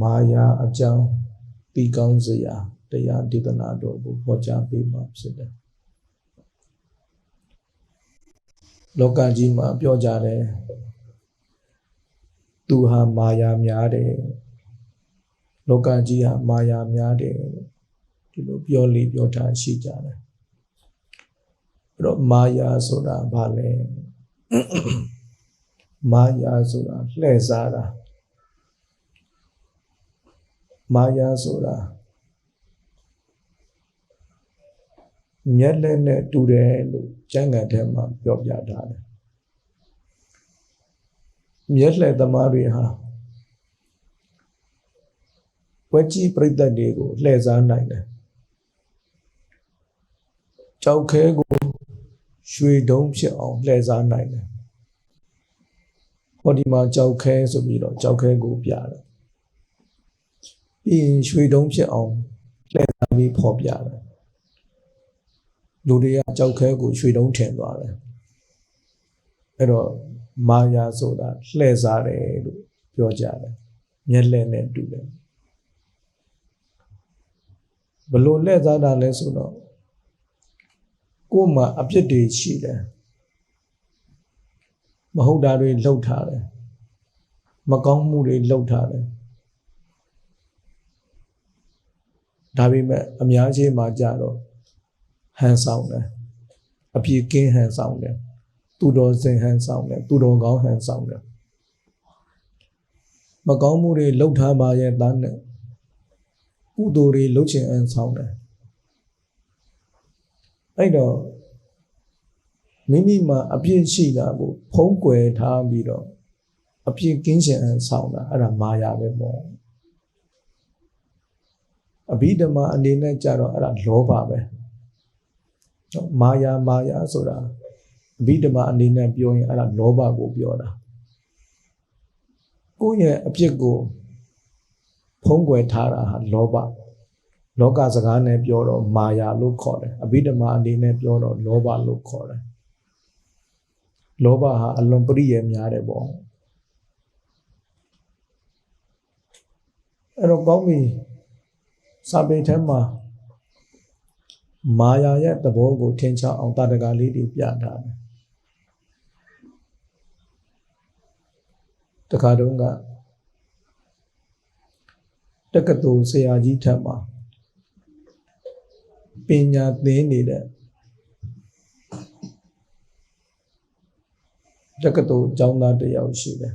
မာယာအကြောင်းပြီးကောင်းစရာတရားဒေသနာတော်ကိုဟောကြားပေးမှာဖြစ်တယ်လောကကြီးမှာပြောကြတယ်သူဟာမာယာများတယ်လောကကြီးဟာမာယာများတယ်ဒီလိုပြောလေပြောထားရှိကြတယ်အဲ့တော့မာယာဆိုတာဘာလဲမာယာဆိုတာလှည့်စားတာ မာယာဆိုတာမျက်လက်နဲ့တူတယ်လို့ကျမ်းဂန်ထဲမှာပြောပြထားတယ်မျက်လက်သမားတွေဟာဝက်ကြီးပြိတ္တတွေကိုလှည့်စားနိုင်တယ်ကြောက်ခဲကိုရွှေတုံးဖြစ်အောင်လှည့်စားနိုင်တယ်ဟောဒီမှာကြောက်ခဲဆိုပြီးတော့ကြောက်ခဲကိုပြတယ် ပြီးရင်ရွှေတုံးဖြစ်အောင်လှည့်စားပြီးဖော်ပြတယ်လူတွေကကြောက်ခဲကိုရွှေတုံးထင်သွားတယ်အဲ့တော့မာယာဆိုတာလှည့်စားတယ်လို့ပြောကြတယ်မျက်လက်နဲ့တူတယ်ဘလို့လှည့်စားတာလဲဆိုတော့ကိုယ်မှာအပြစ်တွေရှိတယ်မဟုတ်တာတွေလှုပ်ထားတယ်မကောင်းမှုတွေလှုပ်ထားတယ် ဒါပေမဲ့အများကြီးမှာကြတော့ဟန်ဆောင်တယ်အပြည့်ကင်းဟန်ဆောင်တယ်သူတော်စင်ဟန်ဆောင်တယ်သူတော်ကောင်းဟန်ဆောင်တယ်မကောင်းမှုတွေလှုပ်ထားပါရဲ့တန်းနဲ့ကုသိုလ်တွေလှုပ်ချင်ဟန်ဆောင်တယ်အဲ့တော့မိမိမှာအပြည့်ရှိတာကိုဖုံးကွယ်ထားပြီးတော့အပြည့်ကင်းရှင်ဟန်ဆောင်တာအဲ့ဒါမာယာပဲပေါ့ အဘိဓမ္မာအနေနဲ့ကြတော့အဲ့ဒါလောဘပဲနော်မာယာမာယာဆိုတာအဘိဓမ္မာအနေနဲ့ပြောရင်အဲ့ဒါလောဘကိုပြောတာကိုယ့်ရဲ့အပြစ်ကိုဖုံးကွယ်ထားတာဟာလောဘလောကစကားနဲ့ပြောတော့မာယာလို့ခေါ်တယ်အဘိဓမ္မာအနေနဲ့ပြောတော့လောဘလို့ခေါ်တယ်လောဘဟာအလွန်ပရိယေများတယ်ပေါ့အဲ့တော့ကောင်းပြီ စာပေထဲမှာမာယာရဲ့သဘောကိုထင်ရှားအောင်တာတကာလေးတွေပြထားတယ်တခါတုန်းကတက္ကသိုလ်ဆရာကြီးထက်မှာပညာသင်နေတဲ့တက္ကသိုလ်ကျောင်းသားတစ်ယောက်ရှိတယ်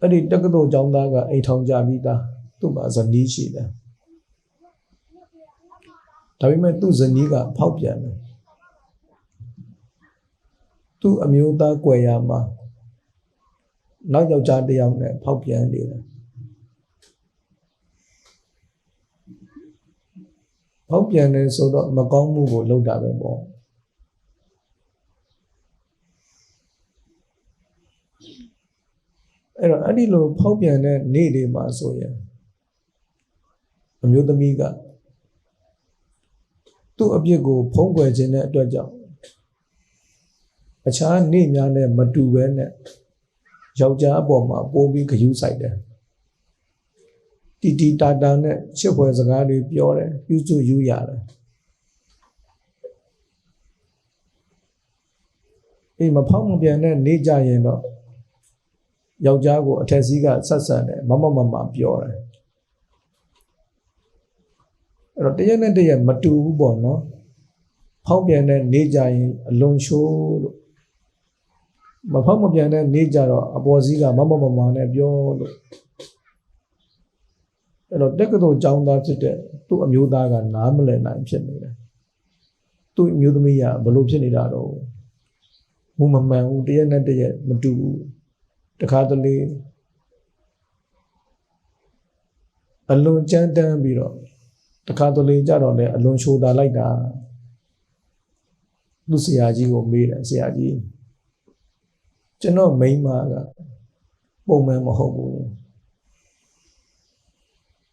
အဲ့ဒီတက္ကသိုလ်ကျောင်းသားကအိမ်ထောင်ကြပြီးသားသူ့မှာဇနီးရှိတယ်ဒါပေမဲ့သူ့ဇနီးကဖောက်ပြန်တယ်သူ့အမျိုးသားကွယ်ရမှာနောက်ယောက်ျားတစ်ယောက်နဲ့ဖောက်ပြန်နေတယ်ဖောက်ပြန်တယ်ဆိုတော့မကောင်းမှုကိုလုပ်တာပဲပေါ့ အဲ့တော့အဲ့ဒီလိုဖောက်ပြန်တဲ့နေ့တွေမှာဆိုရင်အမျိုးသမီးကသူ့အပြစ်ကိုဖုံးကွယ်ခြင်းတဲ့အတွက်ကြောင့်အခြားနေ့များနဲ့မတူဘဲနဲ့ယောက်ျားအပေါ်မှာပိုးပြီးဂယုစိုက်တယ်တီတီတာတာနဲ့ချစ်ဖွယ်စကားတွေပြောတယ်ပြုစုယူရတယ်အေးမဖောက်မပြန်တဲ့နေကြရင်တော့ ယောက်ျားကိုအထက်စီးကဆက်ဆက်တယ်မမမမပြောတယ်အဲ့တော့တရက်နဲ့တရက်မတူဘူးပေါ့နော်ဖောက်ပြန်တဲ့နေကြရင်အလွန်ရှိုးလို့မဖောက်မပြန်တဲ့နေကြတော့အပေါ်စီးကမမမမနဲ့ပြောလို့အဲ့တော့တက္ကသိုလ်ကျောင်းသားဖြစ်တဲ့သူ့အမျိုးသားကနားမလည်နိုင်ဖြစ်နေတယ်သူ့အမျိုးသမီးကဘလို့ဖြစ်နေတာတော့မူမမှန်ဘူးတရက်နဲ့တရက်မတူဘူး တခါတလေအလွန်ကြမ်းတမ်းပြီးတော့တခါတလေကြတော့လေအလွန်ရှိုးတာလိုက်တာသူဆရာကြီးကိုမေးတယ်ဆရာကြီးကျွန်တော်မိန်းမကပုံမှန်မဟုတ်ဘူး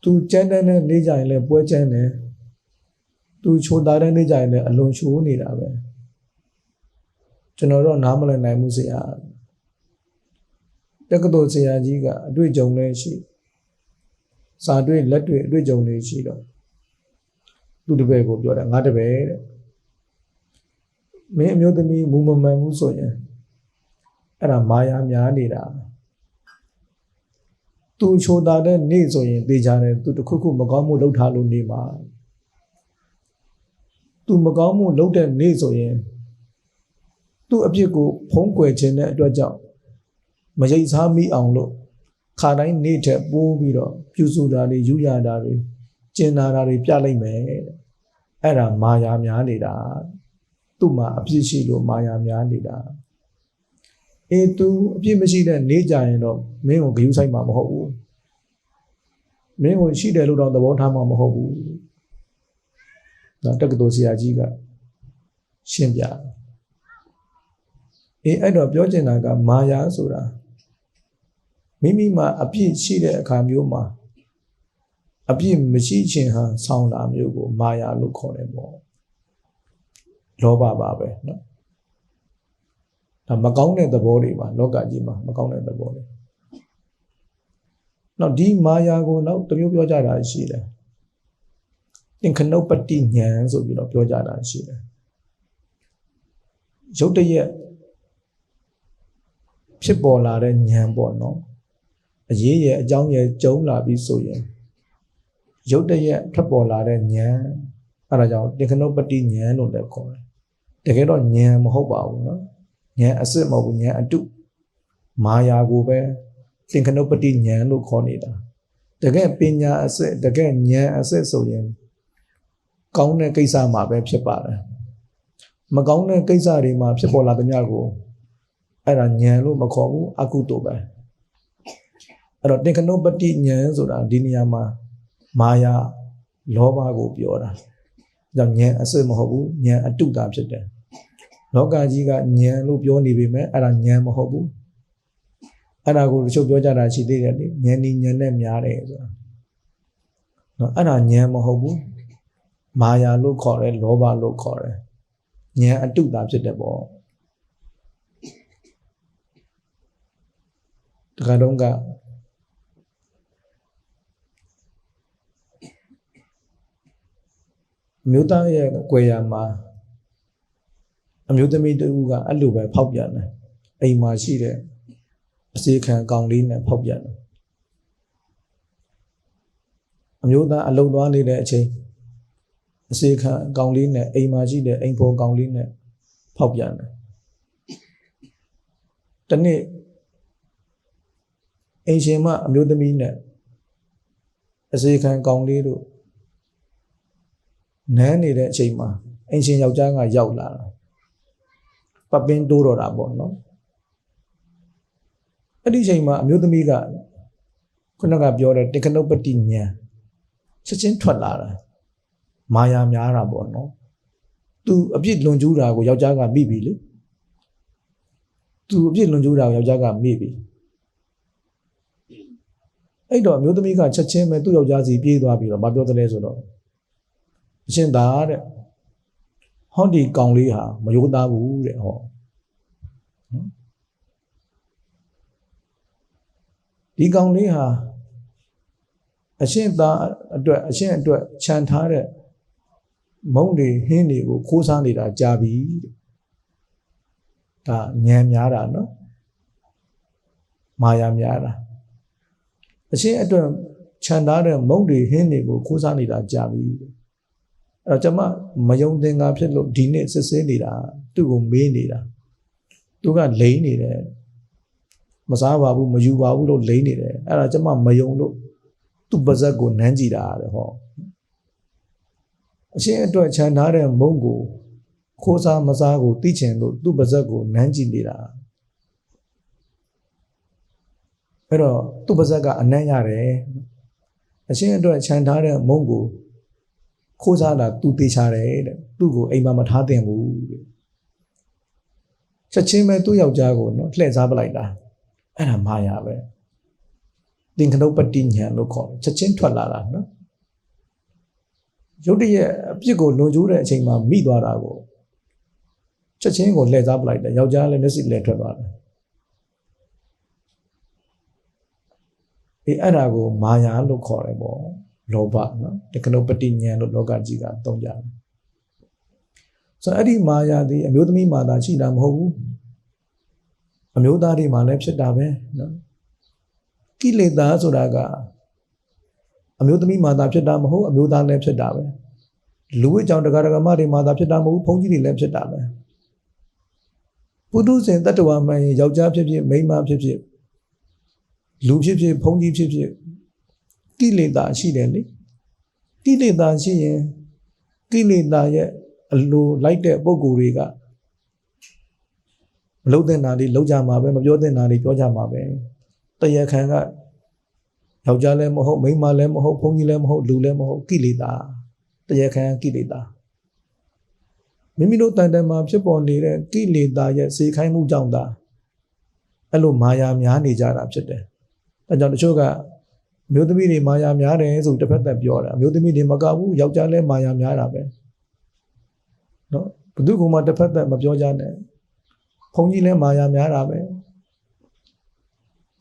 သူကြမ်းတမ်းတဲ့နေကြရင်လည်းပွဲကြမ်းတယ်သူချိုးသားတဲ့နေကြရင်လည်းအလွန်ချိုးနေတာပဲကျွန်တော်တော့နားမလည်နိုင်ဘူးဆရာ တက္ကသိုလ်ဆရာကြီးကအတွေ့အကြုံလည်းရှိစာတွေ့လက်တွေ့အတွေ့အကြုံတွေရှိတော့သူတပည့်ကိုပြောတယ်ငါတပည့်တဲ့မင်းအမျိုးသမီးမူမမှန်ဘူးဆိုရင်အဲ့ဒါမာယာများနေတာသူချိုတာတဲ့နေ့ဆိုရင်သိကြတယ်သူတခုခုမကောင်းမှုလုပ်ထားလို့နေမှာသူမကောင်းမှုလုပ်တဲ့နေ့ဆိုရင်သူ့အပြစ်ကိုဖုံးကွယ်ခြင်းတဲ့အတွက်ကြောင့် မရိပ်စားမိအောင်လို့ခါတိုင်းနေ့ထက်ပိုးပြီးတော့ပြုစုတာတွေယူရတာတွေကျင်နာတာတွေပြလိုက်မယ်တဲ့အဲ့ဒါမာယာများနေတာသူ့မှာအပြစ်ရှိလို့မာယာများနေတာအေးသူအပြစ်မရှိတဲ့နေကြရင်တော့မင်းကိုဂယုဆိုင်မှာမဟုတ်ဘူးမင်းကိုရှိတယ်လို့တော့သဘောထားမှာမဟုတ်ဘူးဒါတက္ကသိုလ်ဆရာကြီးကရှင်းပြတယ်အေးအဲ့တော့ပြောချင်တာကမာယာဆိုတာ မိမိမှာအပြစ်ရှိတဲ့အခါမျိုးမှာအပြစ်မရှိခြင်းဟာဆောင်းတာမျိုးကိုမာယာလို့ခေါ်တယ်ပေါ့လောဘပါပဲเนาะဒါမကောင်းတဲ့သဘောတွေပါလောကကြီးမှာမကောင်းတဲ့သဘောတွေနောက်ဒီမာယာကိုနောက်တစ်မျိုးပြောကြတာရှိတယ်သင်္ခနုပ္ပတိဉာဏ်ဆိုပြီးတော့ပြောကြတာရှိတယ်ရုတ်တရက်ဖြစ်ပေါ်လာတဲ့ဉာဏ်ပေါ့နော် အရေးရဲ့အကြောင်းရဲ့ကျုံလာပြီးဆိုရင်ရုတ်တရက်ထွက်ပေါ်လာတဲ့ဉာဏ်အဲဒါကြောင့်သင်္ခနုပ္ပတိဉာဏ်လို့လည်းခေါ်တယ်တကယ်တော့ဉာဏ်မဟုတ်ပါဘူးနော်ဉာဏ်အစစ်မဟုတ်ဘူးဉာဏ်အတုမာယာကိုပဲသင်္ခနုပ္ပတိဉာဏ်လို့ခေါ်နေတာတကယ်ပညာအစစ်တကယ်ဉာဏ်အစစ်ဆိုရင်ကောင်းတဲ့ကိစ္စမှာပဲဖြစ်ပါတယ်မကောင်းတဲ့ကိစ္စတွေမှာဖြစ်ပေါ်လာသမျှကိုအဲ့ဒါဉာဏ်လို့မခေါ်ဘူးအကုသိုလ်ပဲ အဲ့တော့တင်္ခနုပ္ပတိဉာဏ်ဆိုတာဒီနေရာမှာမာယာလောဘကိုပြောတာကြောင့်ဉာဏ်အစစ်မဟုတ်ဘူးဉာဏ်အတုတာဖြစ်တယ်လောကကြီးကဉာဏ်လို့ပြောနေပေမဲ့အဲ့ဒါဉာဏ်မဟုတ်ဘူးအဲ့ဒါကိုတချို့ပြောကြတာရှိသေးတယ်လေဉာဏ်ဤဉာဏ်နဲ့များတယ်ဆိုတာနော်အဲ့ဒါဉာဏ်မဟုတ်ဘူးမာယာလို့ခေါ်တယ်လောဘလို့ခေါ်တယ်ဉာဏ်အတုတာဖြစ်တယ်ပေါ့တခါတော့က မြို့သားရဲ့ကွယ်ရမှာအမျိုးသမီးတူကအဲ့လိုပဲဖောက်ပြန်တယ်အိမ်မှာရှိတဲ့အစီခံကောင်လေးနဲ့ဖောက်ပြန်တယ်အမျိုးသားအလုံသွားနေတဲ့အချိန်အစီခံကောင်လေးနဲ့အိမ်မှာရှိတဲ့အိမ်ဖော်ကောင်လေးနဲ့ဖောက်ပြန်တယ်တနေ့အိမ်ရှင်မအမျိုးသမီးနဲ့အစီခံကောင်လေးတို့ နန်းနေတဲ့အချိန်မှာအိမ်ရှင်ယောက်ျားကရောက်လာတာပပင်းတိုးတော့တာပေါ့နော်အဲ့ဒီအချိန်မှာအမျိုးသမီးကခုနကပြောတဲ့တေကနုပ္ပတိဉာဏ်ချက်ချင်းထွက်လာတာမာယာများတာပေါ့နော်သူအပြစ်လွန်ကျူးတာကိုယောက်ျားကမိပြီလေသူအပြစ်လွန်ကျူးတာကိုယောက်ျားကမိပြီအဲ့တော့အမျိုးသမီးကချက်ချင်းပဲသူ့ယောက်ျားစီပြေးသွားပြီးတော့မပြောတယ်ဆိုတော့ အရှင်သာတဲ့ဟောဒီကောင်လေးဟာမယိုးသားဘူးတဲ့ဟောနော်ဒီကောင်လေးဟာအရှင်သားအတွက်အရှင်အတွက်ခြံထားတဲ့မုံတွေဟင်းတွေကိုခိုးစားနေတာကြာပြီတဲ့ဒါညံများတာနော်မာယာများတာအရှင်အတွက်ခြံထားတဲ့မုံတွေဟင်းတွေကိုခိုးစားနေတာကြာပြီတဲ့အဲ့ တော့ကျွန်မမယုံသင်္ကာဖြစ်လို့ဒီနေ့စစ်ဆေးနေတာသူ့ကိုမေးနေတာသူကလိန်နေတယ်မစားပါဘူးမယူပါဘူးလို့လိန်နေတယ်အဲ့ဒါကျွန်မမယုံလို့သူ့ပါဇက်ကိုနမ်းကြည့်တာတဲ့ဟောအရှင်အတွက်ခြံထားတဲ့မုံကိုခိုးစားမစားကိုသိချင်လို့သူ့ပါဇက်ကိုနမ်းကြည့်နေတာအဲ့တော့သူ့ပါဇက်ကအနမ်းရတယ်အရှင်အတွက်ခြံထားတဲ့မုံကို ခိုးစားတာသူတေချာတယ်တဲ့သူ့ကိုအိမ်မှာမထားသင့်ဘူးတဲ့ချက်ချင်းပဲသူ့ယောက်ျားကိုနော်လှည့်စားပလိုက်တာအဲ့ဒါမာယာပဲသင်္ခနုပ္ပတိညာလို့ခေါ်တယ်ချက်ချင်းထွက်လာတာနော်ရုတ်တရက်အပြစ်ကိုလွန်ကျူးတဲ့အချိန်မှာမိသွားတာကိုချက်ချင်းကိုလှည့်စားပလိုက်တယ်ယောက်ျားလည်းမျက်စိလဲထွက်သွားတယ်အေးအဲ့ဒါကိုမာယာလို့ခေါ်တယ်ပေါ့ လောဘနော်တက္ကနုပတိဉာဏ်လို့လောကကြီးကသုံးကြတယ်ဆိုတော့အဲ့ဒီမာယာဒီအမျိုးသမီးမာတာရှိတာမဟုတ်ဘူးအမျိုးသားတွေမှာလည်းဖြစ်တာပဲနော်ကိလေသာဆိုတာကအမျိုးသမီးမာတာဖြစ်တာမဟုတ်အမျိုးသားလည်းဖြစ်တာပဲလူဝိကြောင့်တရားဓမ္မတွေမာတာဖြစ်တာမဟုတ်ဘုန်းကြီးတွေလည်းဖြစ်တာပဲပုထုဇဉ်တတ္တဝါမှန်ရင်ယောက်ျားဖြစ်ဖြစ်မိန်းမဖြစ်ဖြစ်လူဖြစ်ဖြစ်ဘုန်းကြီးဖြစ်ဖြစ် ကိလေသာရှိတယ်လေကိလေသာရှိရင်ကိလေသာရဲ့အလိုလိုက်တဲ့ပုံကိုယ်တွေကမလုံးတဲ့နာတွေလုံးကြမှာပဲမပြောတဲ့နာတွေပြောကြမှာပဲတရားခံကယောက်ျားလည်းမဟုတ်မိန်းမလည်းမဟုတ်ဘုန်းကြီးလည်းမဟုတ်လူလည်းမဟုတ်ကိလေသာတရားခံကိလေသာမိမိတို့တန်တန်မှာဖြစ်ပေါ်နေတဲ့ကိလေသာရဲ့စေခိုင်းမှုကြောင့်သာအဲ့လိုမာယာများနေကြတာဖြစ်တယ်။အဲကြောင့်တချို့က မျိုးသမီးတွေမာယာများတယ်ဆိုတစ်ဖက်သက်ပြောတာမျိုးသမီးတွေမကဘူးယောက်ျားလည်းမာယာများတာပဲ။နော်ဘသူကမှတစ်ဖက်သက်မပြောကြနဲ့။ဘုန်းကြီးလည်းမာယာများတာပဲ။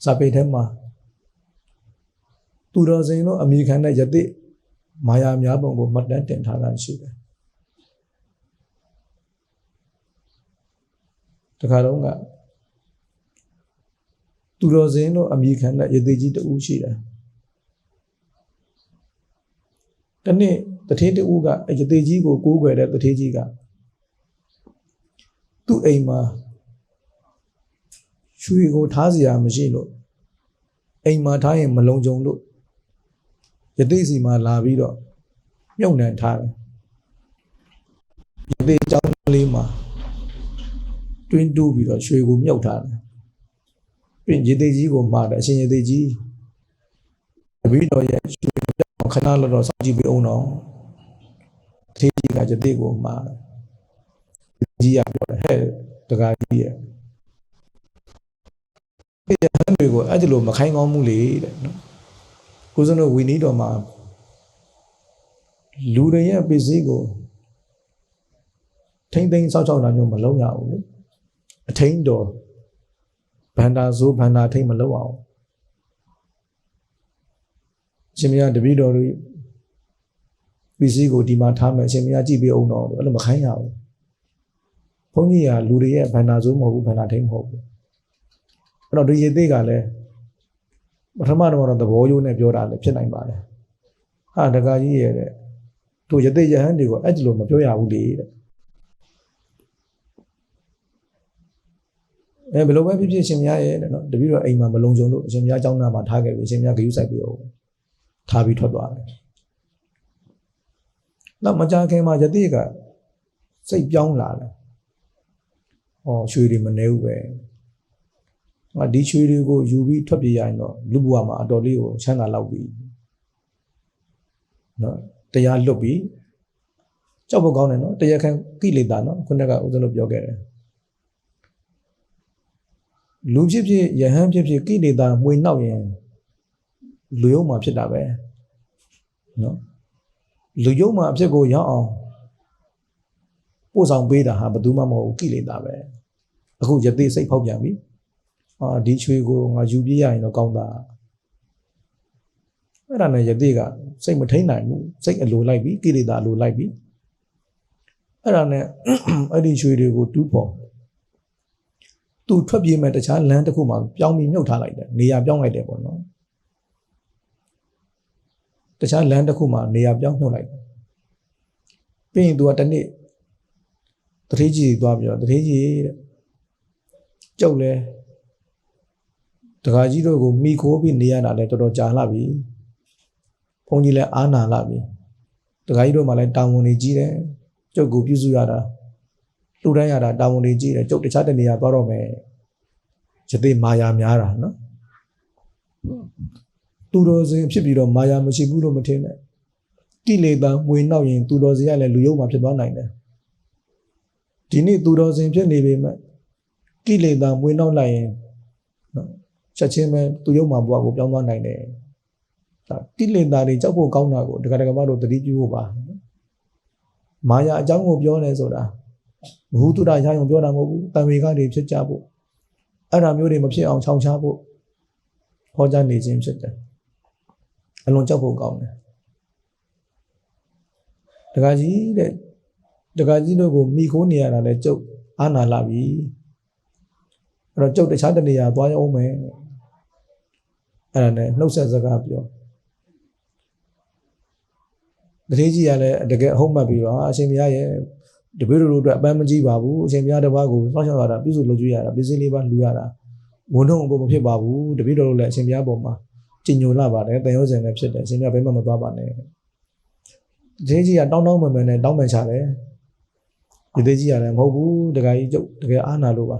စာပေထဲမှာသူတော်စင်တို့အမိခံတဲ့ယတိမာယာများပုံကိုမှတ်တမ်းတင်ထားတာရှိတယ်တခါတော့ကသူတော်စင်တို့အမိခံတဲ့ယတိကြီးတူရှိတယ် တနေ့တထေးတူကရသေးကြီးကိုကိုးကွယ်တဲ့တထေးကြီးကသူ့အိမ်မှာရွှေကိုထားစရာမရှိလို့အိမ်မှာထားရင်မလုံခြုံလို့ရသေးစီမှာလာပြီးတော့မြုပ်နှံထားတယ်ရသေးကြောင်းလေးမှာတွင်းတူးပြီးတော့ရွှေကိုမြုပ်ထားတယ်ပြင်ရသေးကြီးကိုမှာတယ်အရှင်ရသေးကြီးတပည့်တော်ရဲ့ ခဏလောက်တော့စောင့်ကြည့်ပြီးအောင်တော့ထေးကြီးကယသိကိုမှာတယ်ကြီးကပြောတယ်ဟဲ့တကားကြီးရဲ့အဲ့ဒီဟန်တွေကိုအဲ့ဒီလိုမခိုင်းကောင်းမှုလေတဲ့နော်ကိုစံတို့ဝီနီးတော်မှာလူတွေရဲ့ပစ္စည်းကိုထိမ့်သိမ်းစောက်ချောက်တာမျိုးမလုပ်ရဘူးလေအထိန်တော်ဘန္တာဇိုးဘန္တာထိမ့်မလုပ်အောင် ရှင်မရတပည့်တော်တို့ပစ္စည်းကိုဒီမှာထားမယ်ရှင်မရကြည့်ပြီးအောင်တော့အဲ့လိုမခိုင်းရဘူးဘုန်းကြီးကလူတွေရဲ့ဘန္တာဇိုးမဟုတ်ဘူးဘန္တာထိမ့်မဟုတ်ဘူးအဲ့တော့ဒီရေသေးကလည်းပထမတော့သဘောရိုးနဲ့ပြောတာလည်းဖြစ်နိုင်ပါတယ်ဟာတကာကြီးရဲ့တဲ့တို့ယသိယဟန်တွေကိုအဲ့ဒီလိုမပြောရဘူးလေတဲ့အဲဘယ်လိုပဲဖြစ်ဖြစ်ရှင်များရဲ့တဲ့နော်တပည့်တော်အိမ်မှာမလုံခြုံလို့အရှင်များကျောင်းသားမှာထားခဲ့ပြီးရှင်များဂရုစိုက်ပြီးတော့ ထားပြီးထွက်သွားတယ်နောက်မကြခင်မှာယသိကစိတ်ပြောင်းလာတယ်ဟောရွှေတွေမနေဘူးပဲငါဒီချွေးတွေကိုယူပြီးထွက်ပြေးရရင်တော့လူဘဝမှာအတော်လေးကိုချမ်းသာလောက်ပြီနော်တရားလွတ်ပြီကြောက်ဖို့ကောင်းတယ်နော်တရားခံကိလေသာနော်ခုနကဦးဇင်းတို့ပြောခဲ့တယ်လူဖြစ်ဖြစ်ယဟန်ဖြစ်ဖြစ်ကိလေသာမှွေနှောက်ရင် လူယုံမှာဖြစ်တာပဲနော်လူယုံမှာအဖြစ်ကိုရောက်အောင်ပို့ဆောင်ပေးတာဟာဘယ်သူမှမဟုတ်ဘူးကိလေသာပဲအခုယသိစိတ်ဖောက်ပြန်ပြီအာဒီချွေကိုငါယူပြရရင်တော့ကောင်းတာအဲ့ဒါနဲ့ယတိကစိတ်မထိန်နိုင်ဘူးစိတ်အလိုလိုက်ပြီကိလေသာအလိုလိုက်ပြီအဲ့ဒါနဲ့အဲ့ဒီချွေတွေကိုတူးဖို့သူထွက်ပြေးမဲ့တခြားလမ်းတစ်ခုမှာပြောင်းပြီးမြုပ်ထားလိုက်တယ်နေရာပြောင်းလိုက်တယ်ပေါ့နော် တခြားလမ်းတစ်ခုမှာနေရာပြောင်းမြုပ်လိုက်တယ်ပြီးရင်သူကတနေ့တထေးကြီးသွားပြီးတော့တထေးကြီးတဲ့ကျုပ်လဲတခါကြီးတို့ကိုမိခိုးပြီးနေရတာလည်းတော်တော်ကြာလာပြီဘုန်းကြီးလည်းအာနာလာပြီတခါကြီးတို့မှလည်းတာဝန်တွေကြီးတယ်ကျုပ်ကိုပြုစုရတာလှူဒန်းရတာတာဝန်တွေကြီးတယ်ကျုပ်တခြားတနေရာသွားတော့မယ်ယသိမာယာများတာနော် သူတော်စင်ဖြစ်ပြီးတော့မာယာမရှိဘူးလို့မထင်နဲ့ကိလေသာငွေနောက်ရင်သူတော်စင်ကလည်းလူယုံမှာဖြစ်သွားနိုင်တယ်ဒီနေ့သူတော်စင်ဖြစ်နေပေမဲ့ကိလေသာငွေနောက်လိုက်ရင်နော်ချက်ချင်းပဲသူရုပ်မှာဘဝကိုပြောင်းသွားနိုင်တယ်ဒါတိလင်သားတွေကြောက်ဖို့ကောင်းတာကိုတက္ကະမတို့သတိပြုဖို့ပါမာယာအကြောင်းကိုပြောနေဆိုတာမဟုတုဒရယုံပြောတာမဟုတ်ဘူးတံဝေကတွေဖြစ်ကြဖို့အဲ့ဒါမျိုးတွေမဖြစ်အောင်ခြောင်ချဖို့ဟောကြားနေခြင်းဖြစ်တယ် အလွန်ကြောက်ဖို့ကောင်းတယ်တခါကြီးတဲ့တခါကြီးတို့ကိုမိခိုးနေရတာလဲကျုပ်အာနာလာပြီအဲ့တော့ကျုပ်တခြားတနေရာသွားရအောင်မယ်အဲ့ဒါနဲ့နှုတ်ဆက်စကားပြောတတိကြီးကလည်းတကယ်အဟုတ်မှတ်ပြီးတော့အရှင်မရရဲ့တပည့်တို့တို့အတွက်အပန်းမကြီးပါဘူးအရှင်မရတစ်ပါးကိုစောင့်ရှောက်ရတာပြည့်စုံလုပ်ကြရတာပစ္စည်းလေးပါလူရတာဝန်ထုံအပေါ်မဖြစ်ပါဘူးတပည့်တော်တို့လည်းအရှင်မရပေါ်မှာ ကြင်ညိုလာပါတယ်တန်ရုံးစင်လည်းဖြစ်တယ်အရှင်မရဘယ်မှမသွားပါနဲ့တတိကြီးကတောင်းတောင်းမှန်မှန်နဲ့တောင်းပန်ချတယ်ဒီသေးကြီးကလည်းမဟုတ်ဘူးတခါကြီးကျုပ်တကယ်အားနာလို့ပါ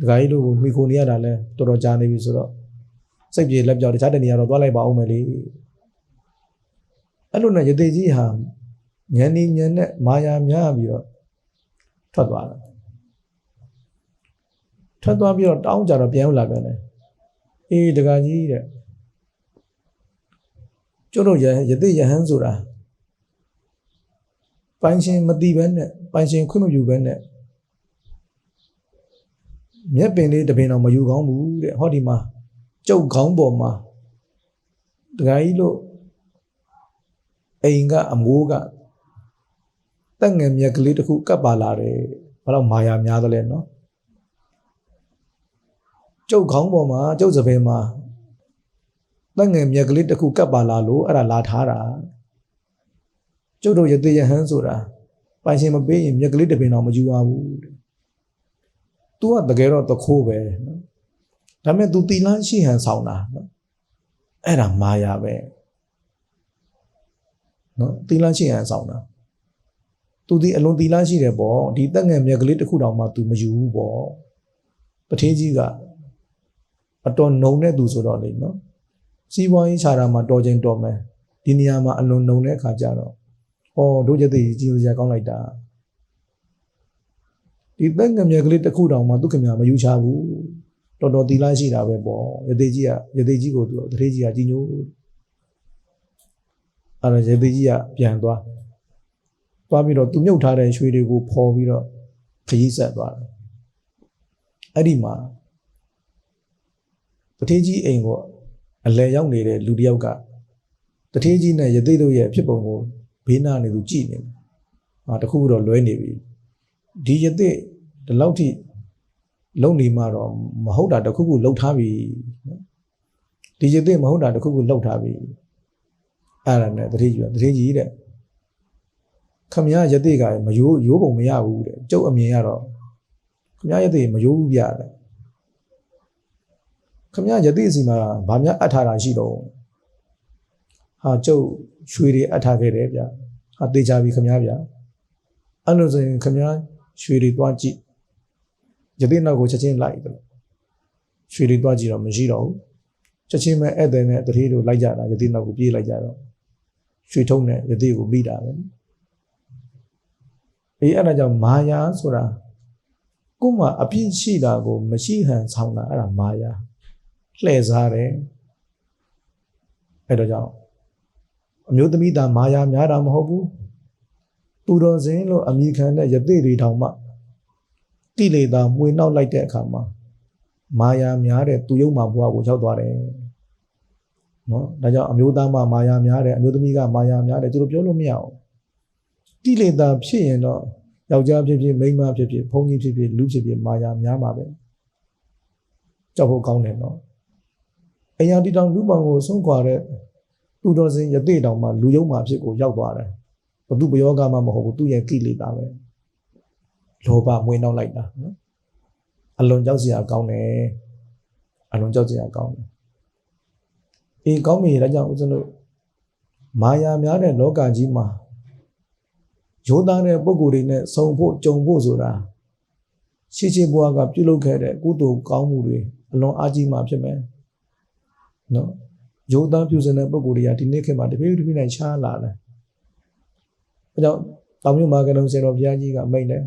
တခါကြီးတို့ကိုမိခိုနေရတာလဲတော်တော်ကြာနေပြီဆိုတော့စိတ်ပြေလက်ပြောက်တခြားတနေရာတော့သွားလိုက်ပါအောင်မယ်လေအဲ့လိုနဲ့ရသေးကြီးဟာညံနေညံနဲ့မာယာများပြီးတော့ထွက်သွားတယ်ထွက်သွားပြီးတော့တောင်းကြတော့ပြန်လာပြန်တယ် အေးတခါကြီးတဲ့ကျတို့ရရသေးရဟန်းဆိုတာပိုင်ရှင်မတိဘဲနဲ့ပိုင်ရှင်ခွင့်မပြုဘဲနဲ့မြက်ပင်လေးတစ်ပင်တော့မယူကောင်းဘူးတဲ့ဟောဒီမှာကျုပ်ခေါင်းပေါ်မှာတခါကြီးလို့အိမ်ကအမိုးကတက်ငယ်မြက်ကလေးတစ်ခုကပ်ပါလာတယ်ဘာလို့မာယာများသလဲနော် ကျုပ်ခေါင်းပေါ်မှာကျုပ်စပယ်မှာတက်ငယ်မြက်ကလေးတစ်ခုကပ်ပါလာလို့အဲ့ဒါလာထားတာကျုပ်တို့ရသေးရဟန်းဆိုတာပိုင်ရှင်မပေးရင်မြက်ကလေးတစ်ပင်တော့မယူပါဘူးတဲ့ तू ကတကယ်တော့တခိုးပဲနော်ဒါပေမဲ့ तू တီလန်းရှိဟန်ဆောင်တာနော်အဲ့ဒါမာယာပဲနော်တီလန်းရှိဟန်ဆောင်တာ तू ဒီအလွန်တီလန်းရှိတယ်ပေါ့ဒီတက်ငယ်မြက်ကလေးတစ်ခုတောင်မှ तू မယူဘူးပေါ့ပထင်းကြီးက အတော်နှုံတဲ့သူဆိုတော့လေနော်စီးပွားရေးခြာတာမှာတော်ချင်းတော်မယ်ဒီနေရာမှာအလွန်နှုံတဲ့အခါကျတော့ဟောတို့ကျတဲ့ကြီးကြီးစရာကောင်းလိုက်တာဒီသက်ငမြက်ကလေးတစ်ခုတောင်မှသူခင်ဗျာမယူချဘူးတော်တော်တီလာရှိတာပဲပေါ့ရသေးကြီးကရသေးကြီးကိုသူတထေးကြီးကကြီးညိုအဲ့တော့ရသေးကြီးကပြန်သွားသွားပြီးတော့သူမြုပ်ထားတဲ့ရွှေတွေကိုဖော်ပြီးတော့ခရီးဆက်သွားတယ်အဲ့ဒီမှာ တထေးကြီးအိမ်ကိုအလဲရောက်နေတဲ့လူတစ်ယောက်ကတထေးကြီးနဲ့ရသေးတို့ရဲ့ဖြစ်ပုံကိုဘေးနားနေသူကြည့်နေတယ်။ဟာတခုတော့လွဲနေပြီ။ဒီရသေးဒီလောက်ထိလုံနေမှတော့မဟုတ်တာတခုခုလှုပ်ထားပြီနော်။ဒီရသေးမဟုတ်တာတခုခုလှုပ်ထားပြီ။အဲ့ဒါနဲ့တထေးကြီးကတထေးကြီးတဲ့ခမရရသေးကမယိုးရိုးပုံမရဘူးတဲ့။ကျုပ်အမြင်ကတော့ခမရရသေးမယိုးဘူးပြတယ်။ ခမရရသေးစီမှာဗာများအပ်ထားတာရှိတော့ဟာကျုပ်ရွှေတွေအပ်ထားခဲ့တယ်ဗျဟာတေချာပြီခမဗျာအဲ့လိုဆိုရင်ခမရွှေတွေတွားကြည့်ယသိနောက်ကိုချက်ချင်းလိုက်တယ်ရွှေတွေတွားကြည့်တော့မရှိတော့ဘူးချက်ချင်းပဲဧည့်သည်နဲ့တတိတို့လိုက်ကြတာယသိနောက်ကိုပြေးလိုက်ကြတော့ရွှေထုံးနဲ့ယသိကိုပြီးတာပဲအေးအဲ့ဒါကြောင့်မာယာဆိုတာကို့မှာအပြည့်ရှိတာကိုမရှိဟန်ဆောင်တာအဲ့ဒါမာယာ လှည့်စားတယ်အဲ့တော့ကြောင့်အမျိုးသမီးသားမာယာများတာမဟုတ်ဘူးပူတော်စင်လို့အမိခံတဲ့ယသိတွေတောင်မှတိလေသာမွေနောက်လိုက်တဲ့အခါမှာမာယာများတဲ့သူယုံမှာဘဝကိုရောက်သွားတယ်နော်ဒါကြောင့်အမျိုးသားမှမာယာများတယ်အမျိုးသမီးကမာယာများတယ်သူတို့ပြောလို့မရအောင်တိလေသာဖြစ်ရင်တော့ယောက်ျားဖြစ်ဖြစ်မိန်းမဖြစ်ဖြစ်ဘုန်းကြီးဖြစ်ဖြစ်လူဖြစ်ဖြစ်မာယာများမှာပဲကြောက်ဖို့ကောင်းတယ်နော် အရာတီတောင်လူပောင်ကိုဆုံးခွာတဲ့သူတော်စင်ယသိတောင်မှလူယုံမှာဖြစ်ကိုရောက်သွားတယ်ဘသူဘယောဂမှမဟုတ်ဘူးသူ့ရဲ့ကိလေသာပဲလောဘမွေးနှောက်လိုက်တာနော်အလွန်ကြောက်စရာကောင်းတယ်အလွန်ကြောက်စရာကောင်းတယ်အေးကောင်းပြီဒါကြောင့်ဦးဇင်းတို့မာယာများတဲ့လောကကြီးမှာရိုးသားတဲ့ပုံကိုယ်တွေနဲ့ဆုံဖို့ကြုံဖို့ဆိုတာရှိရှိဘွားကပြုလုပ်ခဲ့တဲ့ကုသိုလ်ကောင်းမှုတွေအလွန်အားကြီးမှဖြစ်မယ် နော်ရိုးသားပြုစင်တဲ့ပုံကိုယ်တွေကဒီနေ့ခေတ်မှာတပြေးတပြေးနိုင်ရှားလာတယ်။အဲကြောင့်တောင်မြမာကလုံးဆရာတော်ဘုရားကြီးကမိန့်တယ်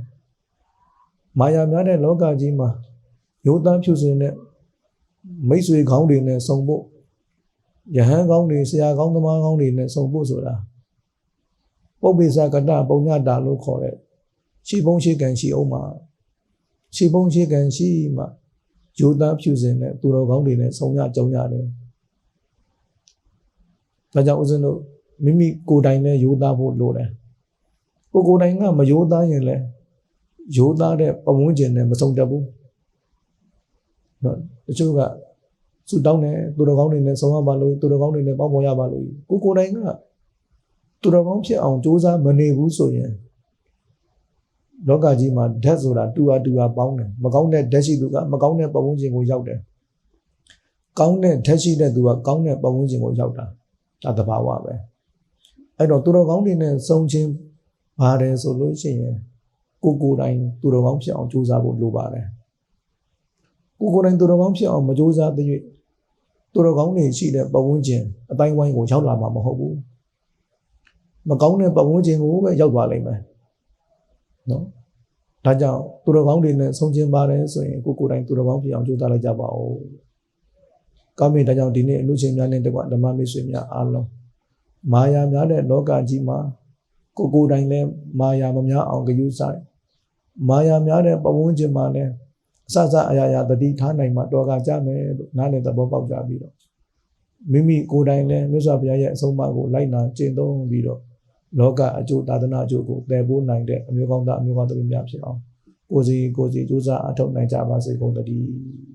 ။မာယာများတဲ့လောကကြီးမှာရိုးသားပြုစင်တဲ့မိတ်ဆွေကောင်းတွေနဲ့ဆုံဖို့ယဟန်ကောင်းတွေဆရာကောင်းသမားကောင်းတွေနဲ့ဆုံဖို့ဆိုတာပုပ္ပိသကတပုံညတာလို့ခေါ်တဲ့ရှီဖုံးရှိကံရှိအောင်မှာရှီဖုံးရှိကံရှိမှယိုသားဖြူစင်တဲ့သူတော်ကောင်းတွေနဲ့ဆုံရကြုံရတယ် ဒါကြောင့်ဦးဇင်းတို့မိမိကိုယ်တိုင်လည်းရိုးသားဖို့လိုတယ်ကိုယ်ကိုယ်တိုင်ကမရိုးသားရင်လည်းရိုးသားတဲ့ပတ်ဝန်းကျင်နဲ့မစုံတက်ဘူးနော်တချို့ကစူတောင်းတယ်သူတော်ကောင်းတွေနဲ့ဆုံးရပါလို့သူတော်ကောင်းတွေနဲ့ပေါင်းဖော်ရပါလို့ကိုယ်ကိုယ်တိုင်ကသူတော်ကောင်းဖြစ်အောင်စူးစမ်းမနေဘူးဆိုရင်လောကကြီးမှာဓာတ်ဆိုတာတူအားတူအားပေါင်းတယ်မကောင်းတဲ့ဓာတ်ရှိသူကမကောင်းတဲ့ပတ်ဝန်းကျင်ကိုရောက်တယ်ကောင်းတဲ့ဓာတ်ရှိတဲ့သူကကောင်းတဲ့ပတ်ဝန်းကျင်ကိုရောက်တာ ဒါသဘာဝပဲအဲ့တော့သူတော်ကောင်းတွေနဲ့စုံချင်းပါတယ်ဆိုလို့ရှိရင်ကိုယ်ကိုယ်တိုင်သူတော်ကောင်းဖြစ်အောင်ကြိုးစားဖို့လိုပါတယ်ကိုယ်ကိုယ်တိုင်သူတော်ကောင်းဖြစ်အောင်မကြိုးစားသေး၍သူတော်ကောင်းတွေရှိတဲ့ပတ်ဝန်းကျင်အတိုင်းဝိုင်းကိုရောက်လာမှာမဟုတ်ဘူးမကောင်းတဲ့ပတ်ဝန်းကျင်ကိုပဲရောက်သွားလိမ့်မယ်နော်ဒါကြောင့်သူတော်ကောင်းတွေနဲ့ဆုံချင်းပါတယ်ဆိုရင်ကိုယ်ကိုယ်တိုင်သူတော်ကောင်းဖြစ်အောင်ကြိုးစားလိုက်ကြပါဦး ကောင်းပြီဒါကြောင့်ဒီနေ့အလူချင်းများနဲ့တကွဓမ္မမိတ်ဆွေများအားလုံးမာယာများတဲ့လောကကြီးမှာကိုယ်ကိုယ်တိုင်လည်းမာယာမများအောင်ကြယူဆိုင်မာယာများတဲ့ပတ်ဝန်းကျင်မှာလည်းအစစအရာရာတတိထားနိုင်မှတော်ကကြမယ်လို့နားလည်သဘောပေါက်ကြပြီးတော့မိမိကိုယ်တိုင်လည်းမြတ်စွာဘုရားရဲ့အဆုံးအမကိုလိုက်နာကျင့်သုံးပြီးတော့လောကအကျိုးသာသနာအကျိုးကိုတည်ပိုးနိုင်တဲ့အမျိုးကောင်းသားအမျိုးကောင်းသမီးများဖြစ်အောင်ကိုယ်စီကိုယ်စီကြိုးစားအထောက်နိုင်ကြပါစေကုန်သတည်းအာ